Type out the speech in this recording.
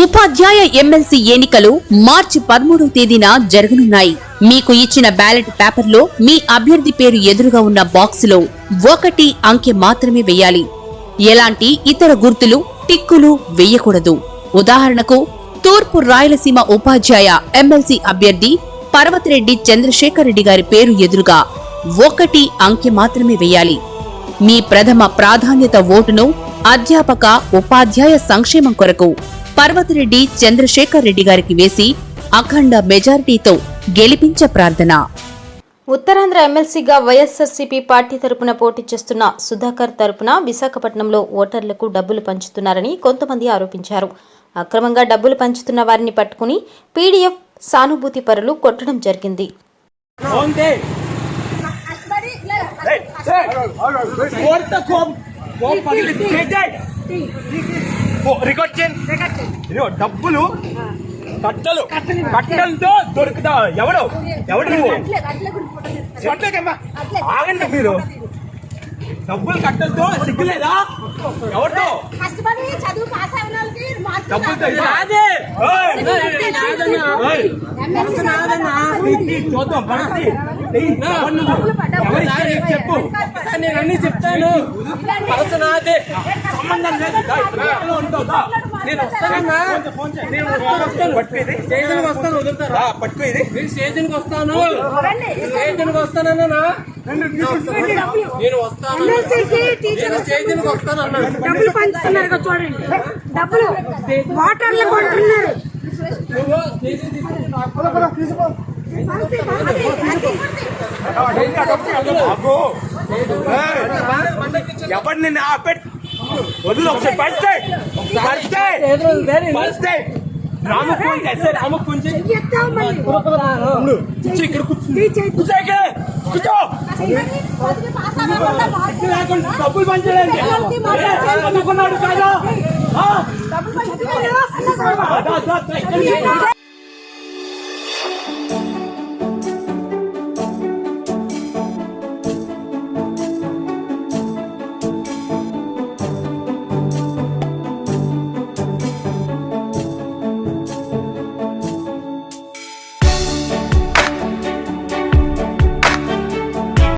ఉపాధ్యాయ MLC ఎన్నికలు మార్చి పదమూడవ తేదీన జరగనున్నాయి. మీకు ఇచ్చిన బ్యాలెట్ పేపర్లో మీ అభ్యర్థి పేరు ఎదురుగా ఉన్న బాక్సులో ఒకటి అంకె మాత్రమే వేయాలి. ఎలాంటి ఇతర గుర్తులు టిక్కులు వేయకూడదు. ఉదాహరణకు తూర్పు రాయలసీమ ఉపాధ్యాయ ఎమ్మెల్సీ అభ్యర్థి పర్వతిరెడ్డి చంద్రశేఖర్ రెడ్డి గారి పేరు ఎదురుగా ఒకటి అంకె మాత్రమే వేయాలి. మీ ప్రథమ ప్రాధాన్యత ఓటును అధ్యాపక ఉపాధ్యాయ సంక్షేమం కొరకు పర్వతిరెడ్డి చంద్రశేఖర్ రెడ్డి గారికి వేసి అఖండ మెజారిటీతో గెలిపించ ప్రార్థన ఉత్తరాంధ్ర ఎమ్మెల్సీగా వైఎస్ఆర్సీపీ పార్టీ తరపున పోటీ చేస్తున్న సుధాకర్ తరపున విశాఖపట్నంలో ఓటర్లకు డబ్బులు పంచుతున్నారని కొంతమంది ఆరోపించారు అక్రమంగా డబ్బులు పంచుతున్న వారిని పట్టుకుని పీడీఎఫ్ సానుభూతి పరులు కొట్టడం జరిగింది రికార్డ్ చేయండి. డబ్బులు కట్టలు కట్టలతో దొరుకుతా. ఎవడు? ఎవడు నువ్వు? ఆగండి మీరు. డబ్బులు కట్టలతో సిగ్గులేదా? ఎవరితో? చూద్దాం పరిస్థితి చెప్పు. నేను అన్ని చెప్తాను. సంబంధం లేదు. ఉంటావు. నేను వస్తానన్నా ఫోన్ చేయి. నేను వస్తాను. ఇది. స్టేషన్కి వస్తాను. వదులుతారా? పట్టుకో ఇది. నేను స్టేషన్కి వస్తాను. స్టేషన్కి వస్తానన్నా నేను వస్తాను. నేను స్టేషన్కి వస్తాను. అన్నాను డబ్బులు పంచుతున్నారు ఇదిగో చూడండి. డబ్బులు వాటర్లు కొంటున్నారు. నువ్వు స్టేషన్ ఎవరు నిన్ను ఆపెట్ వదులు ఒకసారి పరిస్తే పరిస్తే పరిస్తే రాము ఫోన్ చేస్తే రాము ఫోన్ చేయి. చెయ్యొద్దాం మళ్ళీ. ఉండు. కూర్చో ఇక్కడ కూర్చో. టీ చేయి. కూర్చో ఇక్కడ. కూర్చో. డబ్బులు పంచడానికి అనుకున్నాడు కాదా?